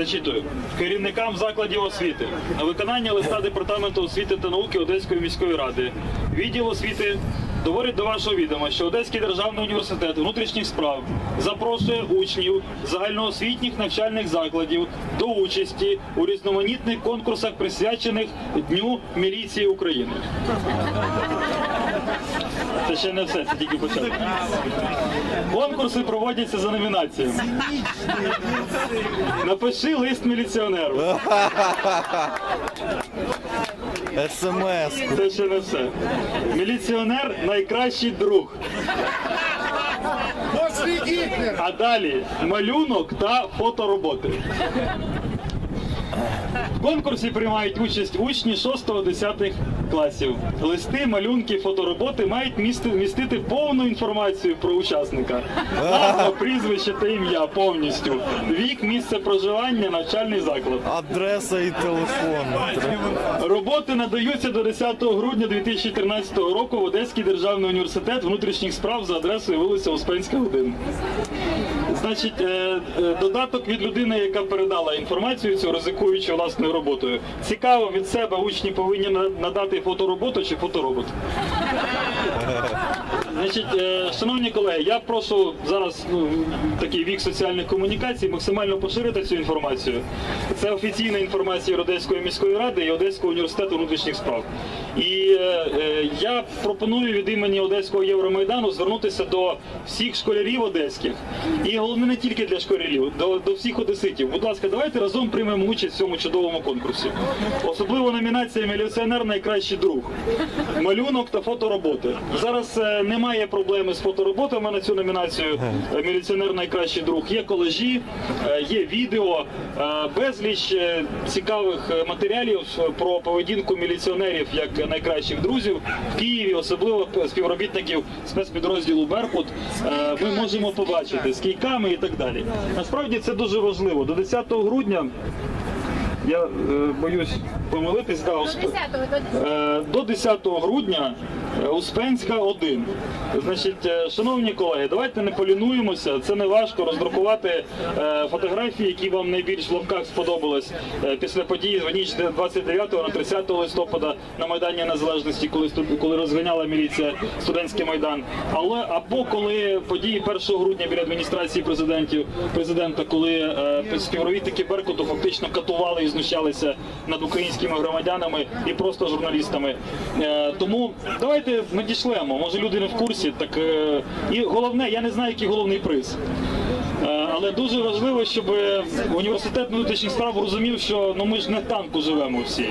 Зачитую керівникам закладів освіти на виконання листа департаменту освіти та науки Одеської міської ради. Відділ освіти доводить до вашого відома, що Одеський державний університет внутрішніх справ запрошує учнів загальноосвітніх навчальних закладів до участі у різноманітних конкурсах, присвячених Дню міліції України. Це ще не все, це тільки початок. Конкурси проводяться за номінаціями. Напиши лист міліціонеру. СМС. Це ще не все. Міліціонер найкращий друг. А далі малюнок та фотороботи. В конкурсі приймають участь учні 6-10 класів. Листи, малюнки, фотороботи мають місти- містити повну інформацію про учасника. Назва, прізвище та ім'я повністю. Вік, місце проживання, навчальний заклад. Адреса і телефон. Роботи надаються до 10 грудня 2013 року в Одеський державний університет внутрішніх справ за адресою вулиця Успенська 1. Значить, е, е, додаток від людини, яка передала інформацію цю, ризикуючи власною роботою. Цікаво від себе учні повинні надати фотороботу чи фоторобот. Значить, е, шановні колеги, я прошу зараз ну, такий вік соціальних комунікацій максимально поширити цю інформацію. Це офіційна інформація Одеської міської ради і Одеського університету внутрішніх справ. І е, я пропоную від імені Одеського Євромайдану звернутися до всіх школярів одеських. І головне не тільки для школярів, до, до всіх одеситів. Будь ласка, давайте разом приймемо участь в цьому чудовому конкурсі. Особливо номінація міліціонер найкращий друг. Малюнок та фотороботи. Зараз е, немає проблеми з фотороботами на цю номінацію. Е, Міліціонер найкращий друг. Є колажі, е, є відео, е, безліч е, цікавих е, матеріалів про поведінку міліціонерів як найкращих друзів в Києві, особливо співробітників спецпідрозділу Беркут. е, Ми можемо побачити з кійками і так далі. Насправді це дуже важливо. До 10 грудня. Я е, боюсь помилитись, да, усп- 10-го, до Е, до 10 грудня е, Успенська 1. Значить, е, шановні колеги, давайте не полінуємося. Це не важко роздрукувати е, фотографії, які вам найбільш в лапках сподобались е, після події в ніч 29 на 30 листопада на Майдані Незалежності, коли студ- коли розганяла міліція студентський майдан. Але або коли події 1 грудня біля адміністрації президентів президента, коли е, співробітники Беркуту фактично катували і знущалися над українськими громадянами і просто журналістами. Е, тому давайте надішлемо. Може люди не в курсі. Так е, і головне, я не знаю, який головний приз. Е, Але дуже важливо, щоб університет внутрішніх справ розумів, що ну ми ж не танку живемо всі.